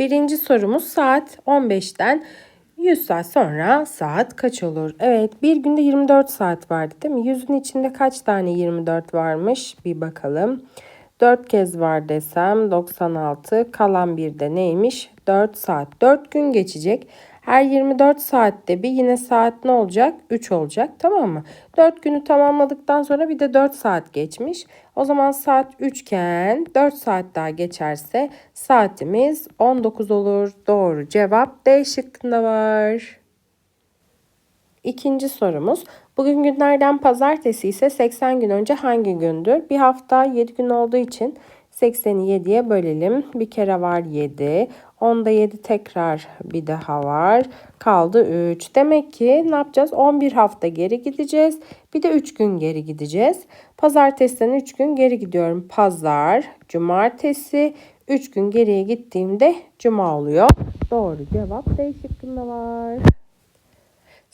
Birinci sorumuz saat 15'ten 100 saat sonra saat kaç olur? Evet bir günde 24 saat vardı değil mi? Yüzün içinde kaç tane 24 varmış? Bir bakalım. 4 kez var desem 96 kalan bir de neymiş? 4 saat. 4 gün geçecek. Her 24 saatte bir yine saat ne olacak? 3 olacak tamam mı? 4 günü tamamladıktan sonra bir de 4 saat geçmiş. O zaman saat 3 iken 4 saat daha geçerse saatimiz 19 olur. Doğru cevap D şıkkında var. İkinci sorumuz. Bugün günlerden pazartesi ise 80 gün önce hangi gündür? Bir hafta 7 gün olduğu için 80'i 7'ye bölelim. Bir kere var 7. Onda 7 tekrar bir daha var. Kaldı 3. Demek ki ne yapacağız? 11 hafta geri gideceğiz. Bir de 3 gün geri gideceğiz. Pazartesiden 3 gün geri gidiyorum. Pazar, cumartesi, 3 gün geriye gittiğimde cuma oluyor. Doğru cevap D şıkkında var.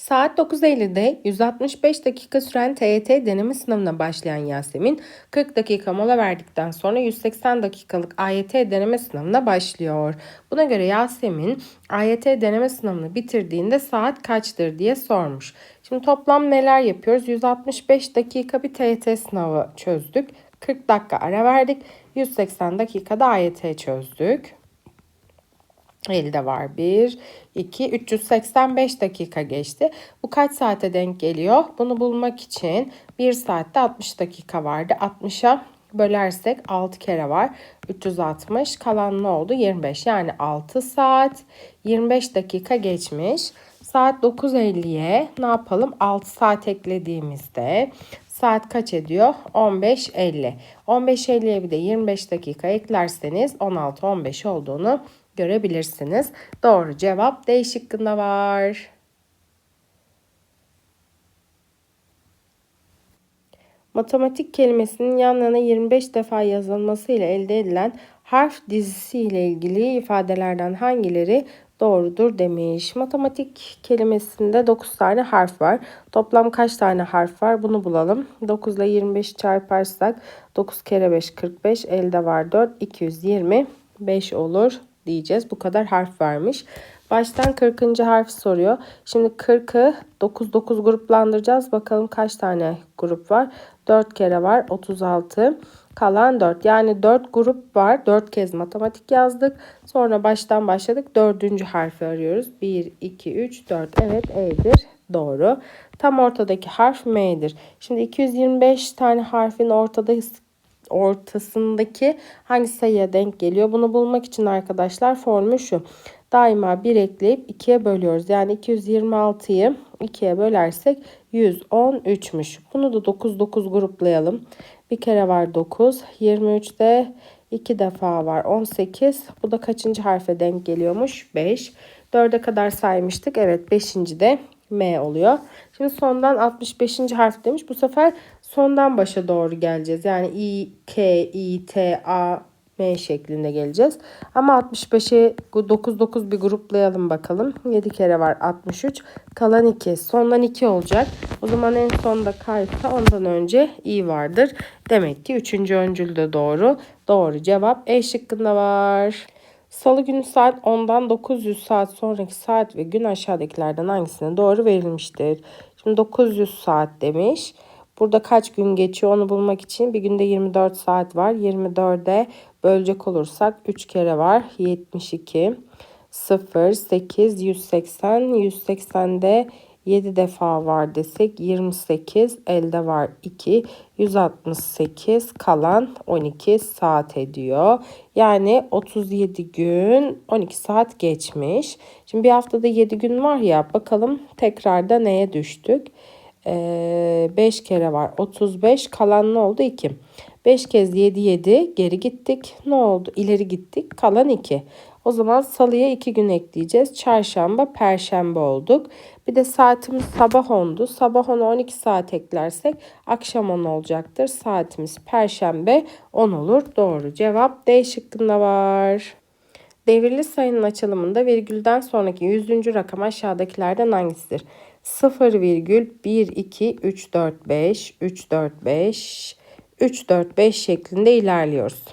Saat 9.50'de 165 dakika süren TYT deneme sınavına başlayan Yasemin 40 dakika mola verdikten sonra 180 dakikalık AYT deneme sınavına başlıyor. Buna göre Yasemin AYT deneme sınavını bitirdiğinde saat kaçtır diye sormuş. Şimdi toplam neler yapıyoruz? 165 dakika bir TYT sınavı çözdük. 40 dakika ara verdik. 180 dakikada AYT çözdük. Elde var 1, 2, 385 dakika geçti. Bu kaç saate denk geliyor? Bunu bulmak için 1 saatte 60 dakika vardı. 60'a bölersek 6 kere var. 360 kalan ne oldu? 25 yani 6 saat 25 dakika geçmiş. Saat 9.50'ye ne yapalım? 6 saat eklediğimizde saat kaç ediyor? 15.50. 15.50'ye bir de 25 dakika eklerseniz 16-15 olduğunu görebilirsiniz. Doğru cevap D şıkkında var. Matematik kelimesinin yan yana 25 defa yazılması ile elde edilen harf dizisi ile ilgili ifadelerden hangileri doğrudur demiş. Matematik kelimesinde 9 tane harf var. Toplam kaç tane harf var bunu bulalım. 9 ile 25 çarparsak 9 kere 5 45 elde var 4 225 olur diyeceğiz. Bu kadar harf vermiş. Baştan 40. harf soruyor. Şimdi 40'ı 9 9 gruplandıracağız. Bakalım kaç tane grup var? 4 kere var. 36. Kalan 4. Yani 4 grup var. 4 kez matematik yazdık. Sonra baştan başladık. 4. harfi arıyoruz. 1, 2, 3, 4. Evet E'dir. Doğru. Tam ortadaki harf M'dir. Şimdi 225 tane harfin ortada ortasındaki hangi sayıya denk geliyor? Bunu bulmak için arkadaşlar formül şu. Daima 1 ekleyip 2'ye bölüyoruz. Yani 226'yı 2'ye bölersek 113'müş. Bunu da 9 9 gruplayalım. Bir kere var 9. 23'te 2 defa var 18. Bu da kaçıncı harfe denk geliyormuş? 5. 4'e kadar saymıştık. Evet 5. de M oluyor. Şimdi sondan 65. harf demiş. Bu sefer sondan başa doğru geleceğiz. Yani I, K, I, T, A, M şeklinde geleceğiz. Ama 65'i 9 9 bir gruplayalım bakalım. 7 kere var 63. Kalan 2. Sondan 2 olacak. O zaman en sonda kaysa ondan önce i vardır. Demek ki 3. öncül de doğru. Doğru cevap E şıkkında var. Salı günü saat 10'dan 900 saat sonraki saat ve gün aşağıdakilerden hangisine doğru verilmiştir? Şimdi 900 saat demiş. Burada kaç gün geçiyor onu bulmak için bir günde 24 saat var. 24'e bölecek olursak 3 kere var. 72, 0, 8, 180, 180'de 7 defa var desek 28 elde var 2 168 kalan 12 saat ediyor. Yani 37 gün 12 saat geçmiş. Şimdi bir haftada 7 gün var ya bakalım tekrarda neye düştük? Ee, 5 kere var 35 kalan ne oldu 2. 5 kez 7 7 geri gittik. Ne oldu? İleri gittik. Kalan 2. O zaman salıya 2 gün ekleyeceğiz. Çarşamba, perşembe olduk. Bir de saatimiz sabah 10'du. Sabah 10'a 12 saat eklersek akşam 10 olacaktır. Saatimiz perşembe 10 olur. Doğru cevap D şıkkında var. Devirli sayının açılımında virgülden sonraki yüzüncü rakam aşağıdakilerden hangisidir? 0 virgül 1, 2, 3, 4, 5, 3, 4, 5, 3, 4, 5 şeklinde ilerliyoruz.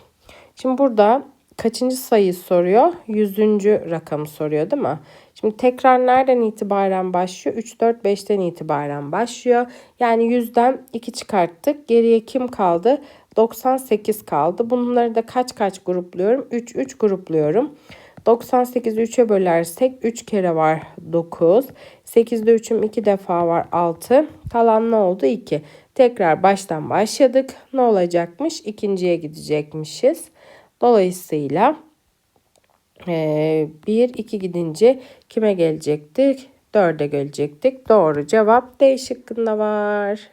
Şimdi burada kaçıncı sayı soruyor? Yüzüncü rakamı soruyor değil mi? Şimdi tekrar nereden itibaren başlıyor? 3, 4, 5'ten itibaren başlıyor. Yani 100'den 2 çıkarttık. Geriye kim kaldı? 98 kaldı. Bunları da kaç kaç grupluyorum? 3, 3 grupluyorum. 98'i 3'e bölersek 3 kere var 9. 8'de 3'üm 2 defa var 6. Kalan ne oldu? 2. Tekrar baştan başladık. Ne olacakmış? İkinciye gidecekmişiz. Dolayısıyla 1, 2 gidince kime gelecektik? 4'e gelecektik. Doğru cevap D şıkkında var.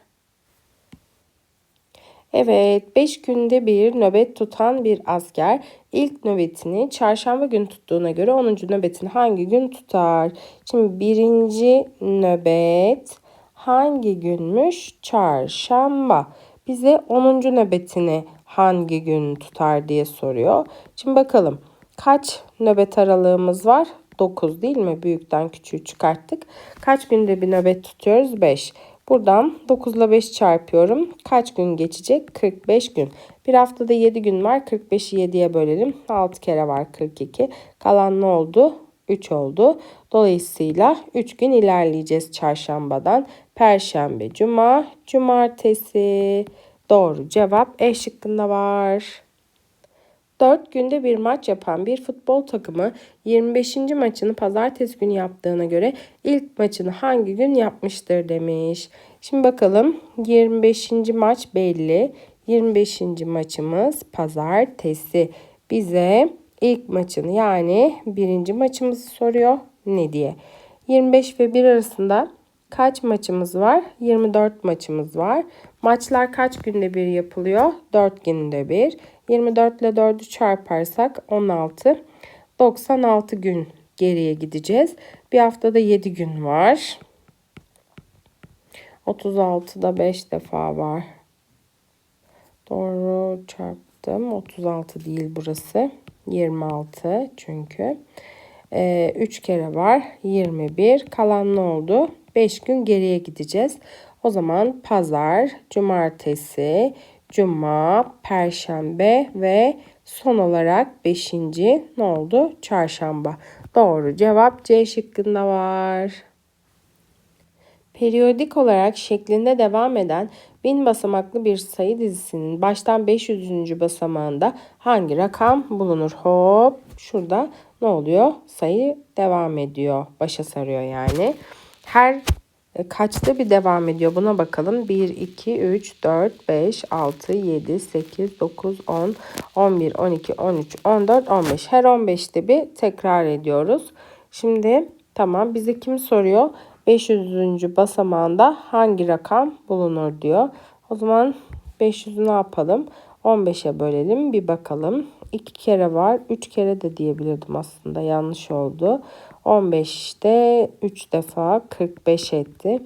Evet, 5 günde bir nöbet tutan bir asker ilk nöbetini çarşamba günü tuttuğuna göre 10. nöbetini hangi gün tutar? Şimdi birinci nöbet hangi günmüş? Çarşamba. Bize 10. nöbetini hangi gün tutar diye soruyor. Şimdi bakalım kaç nöbet aralığımız var? 9 değil mi? Büyükten küçüğü çıkarttık. Kaç günde bir nöbet tutuyoruz? 5. Buradan 9 ile 5 çarpıyorum. Kaç gün geçecek? 45 gün. Bir haftada 7 gün var. 45'i 7'ye bölelim. 6 kere var 42. Kalan ne oldu? 3 oldu. Dolayısıyla 3 gün ilerleyeceğiz çarşambadan. Perşembe, cuma, cumartesi. Doğru cevap E şıkkında var. 4 günde bir maç yapan bir futbol takımı 25. maçını pazartesi günü yaptığına göre ilk maçını hangi gün yapmıştır demiş. Şimdi bakalım 25. maç belli. 25. maçımız pazartesi. Bize ilk maçını yani birinci maçımızı soruyor. Ne diye? 25 ve 1 arasında kaç maçımız var? 24 maçımız var. Maçlar kaç günde bir yapılıyor? 4 günde bir. 24 ile 4'ü çarparsak 16. 96 gün geriye gideceğiz. Bir haftada 7 gün var. 36'da 5 defa var. Doğru çarptım. 36 değil burası. 26 çünkü. Ee, 3 kere var. 21. Kalan ne oldu? 5 gün geriye gideceğiz. O zaman pazar, cumartesi, cuma, perşembe ve son olarak beşinci ne oldu? Çarşamba. Doğru cevap C şıkkında var. Periyodik olarak şeklinde devam eden bin basamaklı bir sayı dizisinin baştan 500. basamağında hangi rakam bulunur? Hop şurada ne oluyor? Sayı devam ediyor. Başa sarıyor yani. Her kaçta bir devam ediyor buna bakalım. 1, 2, 3, 4, 5, 6, 7, 8, 9, 10, 11, 12, 13, 14, 15. Her 15'te bir tekrar ediyoruz. Şimdi tamam bize kim soruyor? 500. basamağında hangi rakam bulunur diyor. O zaman 500'ü ne yapalım? 15'e bölelim bir bakalım. 2 kere var. 3 kere de diyebilirdim aslında. Yanlış oldu. 15'te 3 defa 45 etti.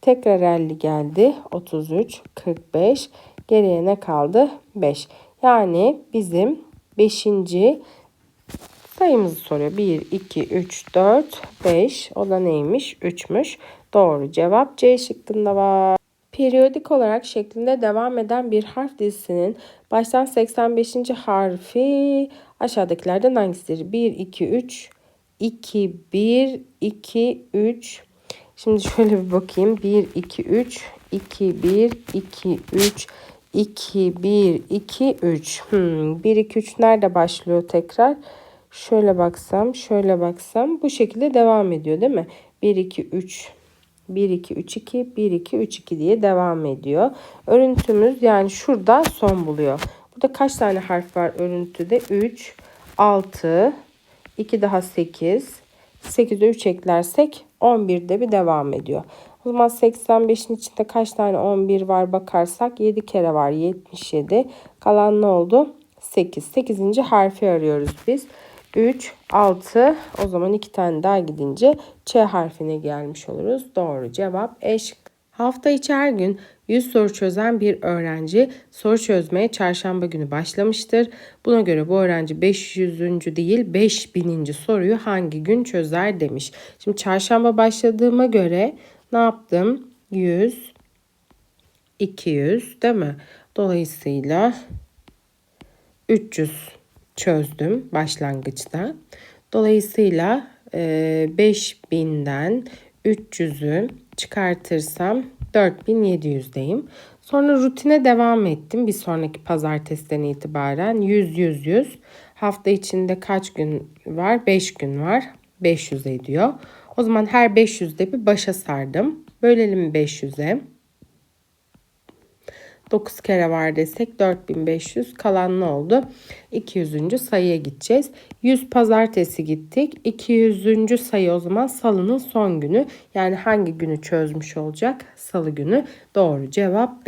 Tekrar 50 geldi. 33, 45. Geriye ne kaldı? 5. Yani bizim 5. sayımızı soruyor. 1, 2, 3, 4, 5. O da neymiş? 3'müş. Doğru cevap C şıkkında var. Periyodik olarak şeklinde devam eden bir harf dizisinin baştan 85. harfi aşağıdakilerden hangisidir? 1, 2, 3, 2, 1, 2, 3. Şimdi şöyle bir bakayım. 1, 2, 3, 2, 1, 2, 3, 2, 1, 2, 3. Hmm, 1, 2, 3 nerede başlıyor tekrar? Şöyle baksam, şöyle baksam bu şekilde devam ediyor değil mi? 1, 2, 3, 1, 2, 3, 2, 1, 2, 3, 2 diye devam ediyor. Örüntümüz yani şurada son buluyor. Burada kaç tane harf var örüntüde? 3, 6, 2 daha 8. 8'e 3 eklersek 11'de bir devam ediyor. O zaman 85'in içinde kaç tane 11 var bakarsak 7 kere var 77. Kalan ne oldu? 8. 8. harfi arıyoruz biz. 3, 6 o zaman 2 tane daha gidince Ç harfine gelmiş oluruz. Doğru cevap E şıkkı. Hafta içi her gün 100 soru çözen bir öğrenci soru çözmeye çarşamba günü başlamıştır. Buna göre bu öğrenci 500. değil 5000. soruyu hangi gün çözer demiş. Şimdi çarşamba başladığıma göre ne yaptım? 100, 200 değil mi? Dolayısıyla 300 çözdüm başlangıçta. Dolayısıyla e, 5000'den 300'ü çıkartırsam 4700'deyim. Sonra rutine devam ettim bir sonraki pazartesiden itibaren 100 100 100 hafta içinde kaç gün var? 5 gün var. 500 ediyor. O zaman her 500'de bir başa sardım. Bölelim 500'e. 9 kere var desek 4500 kalan ne oldu? 200. sayıya gideceğiz. 100 pazartesi gittik. 200. sayı o zaman salının son günü. Yani hangi günü çözmüş olacak? Salı günü. Doğru cevap.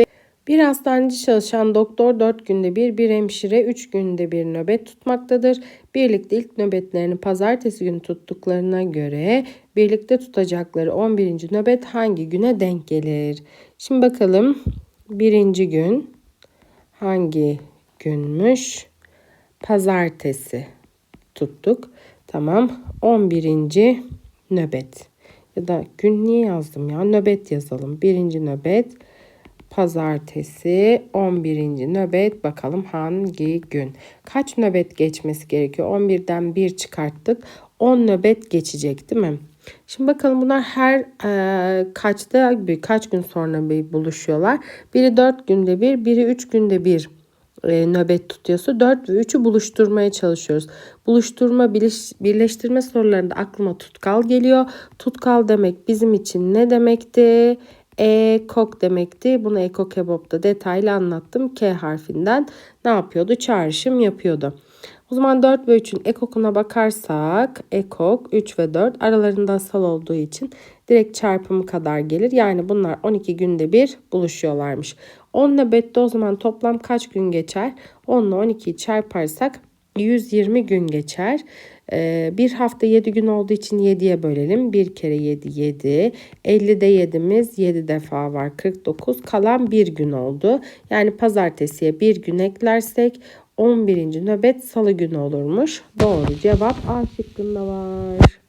Bir hastaneci çalışan doktor 4 günde bir, bir hemşire 3 günde bir nöbet tutmaktadır. Birlikte ilk nöbetlerini pazartesi günü tuttuklarına göre birlikte tutacakları 11. nöbet hangi güne denk gelir? Şimdi bakalım birinci gün hangi günmüş? Pazartesi tuttuk. Tamam. 11. nöbet. Ya da gün niye yazdım ya? Nöbet yazalım. Birinci nöbet pazartesi 11. nöbet bakalım hangi gün. Kaç nöbet geçmesi gerekiyor? 11'den 1 çıkarttık. 10 nöbet geçecek değil mi? Şimdi bakalım bunlar her e, kaçta bir kaç gün sonra bir buluşuyorlar. Biri 4 günde bir, biri 3 günde bir e, nöbet tutuyorsa 4 ve 3'ü buluşturmaya çalışıyoruz. Buluşturma, birleş, birleştirme sorularında aklıma tutkal geliyor. Tutkal demek bizim için ne demekti? Ekok demekti. Bunu Eko Kebap'ta detaylı anlattım. K harfinden ne yapıyordu? Çağrışım yapıyordu. O zaman 4 ve 3'ün ekokuna bakarsak ekok 3 ve 4 aralarında asal olduğu için direkt çarpımı kadar gelir. Yani bunlar 12 günde bir buluşuyorlarmış. 10 nöbette o zaman toplam kaç gün geçer? 10 ile 12'yi çarparsak 120 gün geçer. Ee, bir hafta 7 gün olduğu için 7'ye bölelim. 1 kere 7 7. 50'de 7'miz 7 defa var. 49 kalan bir gün oldu. Yani pazartesiye bir gün eklersek 11. nöbet salı günü olurmuş. Doğru cevap A şıkkında var.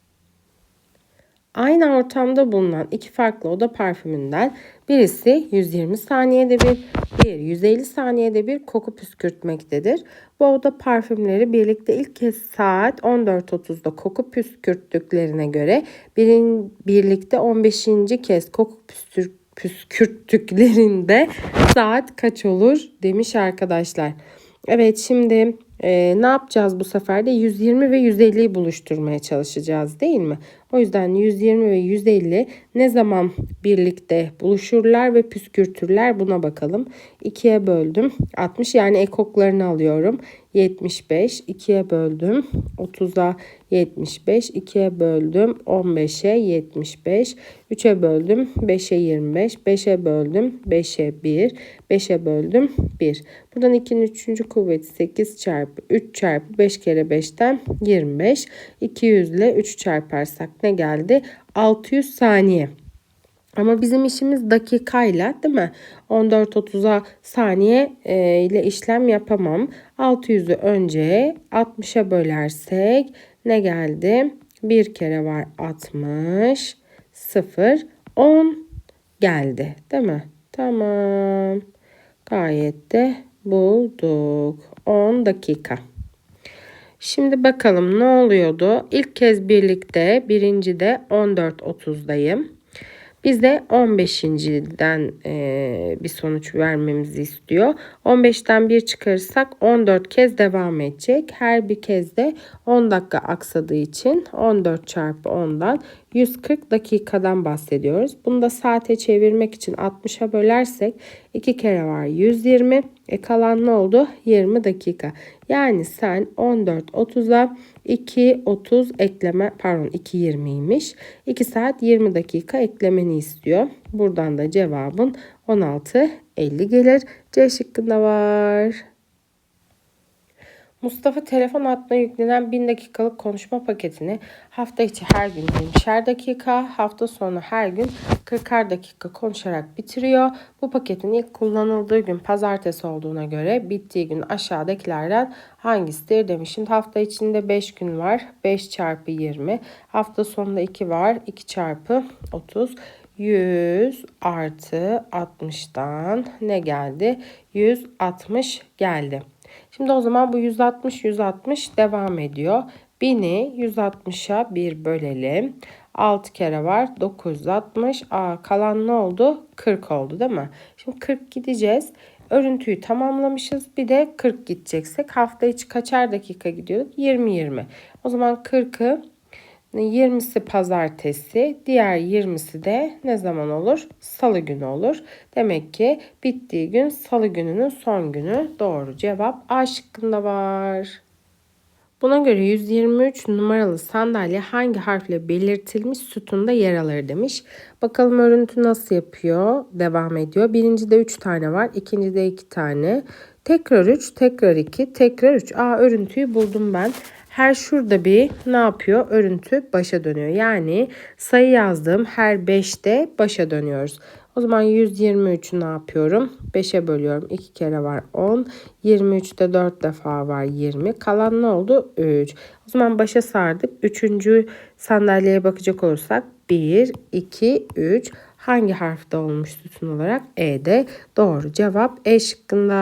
Aynı ortamda bulunan iki farklı oda parfümünden birisi 120 saniyede bir, diğeri 150 saniyede bir koku püskürtmektedir. Bu oda parfümleri birlikte ilk kez saat 14.30'da koku püskürttüklerine göre birin, birlikte 15. kez koku püskür, püskürttüklerinde saat kaç olur demiş arkadaşlar. Evet şimdi e, ne yapacağız bu sefer de 120 ve 150'yi buluşturmaya çalışacağız değil mi? O yüzden 120 ve 150 ne zaman birlikte buluşurlar ve püskürtürler buna bakalım. 2'ye böldüm 60 yani ekoklarını alıyorum. 75 2'ye böldüm 30'a 75 2'ye böldüm 15'e 75 3'e böldüm 5'e 25 5'e böldüm 5'e 1 5'e böldüm 1 buradan 2'nin 3. kuvveti 8 çarpı 3 çarpı 5 kere 5'ten 25 200 ile 3 çarparsak ne geldi 600 saniye ama bizim işimiz dakikayla değil mi? 14.30'a saniye e, ile işlem yapamam. 600'ü önce 60'a bölersek ne geldi? Bir kere var 60, 0, 10 geldi değil mi? Tamam. Gayet de bulduk. 10 dakika. Şimdi bakalım ne oluyordu? İlk kez birlikte birinci de 14.30'dayım. Biz de 15.den e, bir sonuç vermemizi istiyor. 15'ten 1 çıkarırsak 14 kez devam edecek. Her bir kez de 10 dakika aksadığı için 14 çarpı 10'dan 140 dakikadan bahsediyoruz. Bunu da saate çevirmek için 60'a bölersek 2 kere var 120. E kalan ne oldu? 20 dakika. Yani sen 14 30'a 2 30 ekleme pardon 2 20'ymiş. 2 saat 20 dakika eklemeni istiyor. Buradan da cevabın 16 50 gelir. C şıkkında var. Mustafa telefon hattına yüklenen 1000 dakikalık konuşma paketini hafta içi her gün 20'şer dakika, hafta sonu her gün 40'ar dakika konuşarak bitiriyor. Bu paketin ilk kullanıldığı gün pazartesi olduğuna göre bittiği gün aşağıdakilerden hangisidir demiş. Şimdi hafta içinde 5 gün var. 5 çarpı 20. Hafta sonunda 2 var. 2 çarpı 30. 100 artı 60'dan ne geldi? 160 geldi. Şimdi o zaman bu 160 160 devam ediyor. 1000'i 160'a 1 bölelim. 6 kere var 960. Aa, kalan ne oldu? 40 oldu değil mi? Şimdi 40 gideceğiz. Örüntüyü tamamlamışız. Bir de 40 gideceksek hafta içi kaçar dakika gidiyorduk? 20-20. O zaman 40'ı 20'si pazartesi, diğer 20'si de ne zaman olur? Salı günü olur. Demek ki bittiği gün salı gününün son günü. Doğru cevap A şıkkında var. Buna göre 123 numaralı sandalye hangi harfle belirtilmiş sütunda yer alır demiş. Bakalım örüntü nasıl yapıyor? Devam ediyor. Birincide 3 tane var. ikincide 2 tane. Tekrar 3, tekrar 2, tekrar 3. Aa örüntüyü buldum ben. Her şurada bir ne yapıyor? Örüntü başa dönüyor. Yani sayı yazdığım her 5'te başa dönüyoruz. O zaman 123'ü ne yapıyorum? 5'e bölüyorum. 2 kere var 10. 23'te 4 defa var 20. Kalan ne oldu? 3. O zaman başa sardık. Üçüncü sandalyeye bakacak olursak 1, 2, 3. Hangi harfte olmuş sütun olarak? E'de. Doğru cevap E şıkkında.